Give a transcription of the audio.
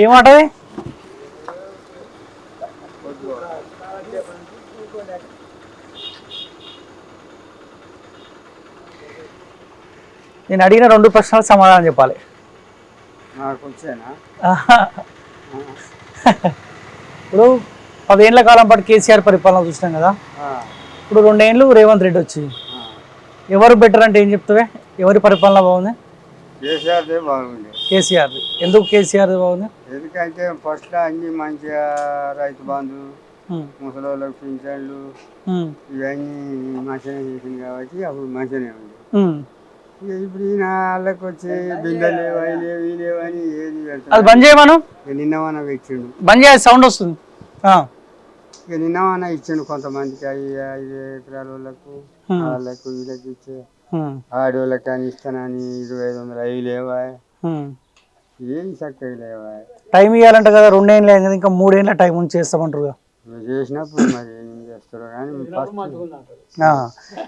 ఏమంటది? నేను అడిగిన రెండు ప్రశ్నలకు సమాధానం చెప్పాలి. ఇప్పుడు పదేళ్ళ కాలం పాటు కేసీఆర్ పరిపాలన చూసినాం కదా. ఇప్పుడు రెండేళ్ళు రేవంత్ రెడ్డి వచ్చి. ఎవరు బెటర్ అంటే ఏం చెప్తావే? ఎవరి పరిపాలన బాగుంది? కేసీఆర్దే బాగుంది. కేసీఆర్. ఎందుకు కేసీఆర్ బాగుంది? ఎందుకంటే ఫస్ట్ అన్ని మంచిగా రైతు బంధు ముసలోళ్ళకి పింఛన్లు ఇవన్నీ మంచిగా చేసింది కాబట్టి అప్పుడు మంచిగానే ఉంది. ఇప్పుడు ఈయన వాళ్ళకి వచ్చి బిందెలు లేవు అవి లేవు ఇవి లేవు అని ఏది అది బంద్ చేయమను? ఇక నిన్నవన్న ఇచ్చిండు. బంద్ చేయాలి సౌండ్ వస్తుంది. ఇక నిన్నవన్న ఇచ్చిండు కొంతమందికి ఐదు ఐదు ఎకరాల వాళ్ళకు. వాళ్ళకు వీళ్ళకి ఇచ్చే ఉమ్, ఆడవాళ్ళకి అని ఇస్తానని ఇరవై ఐదు వందలు అవి లేవా. ఏం చక్కగా లేవా టైం ఇవ్వాలంట కదా రెండేళ్ళు అయింది కదా ఇంకా మూడేళ్ళ టైం ఉంచి చేస్తామంటారు చేసినప్పుడు మరి ఏం చేస్తారో కానీ ఫస్ట్ ఆ,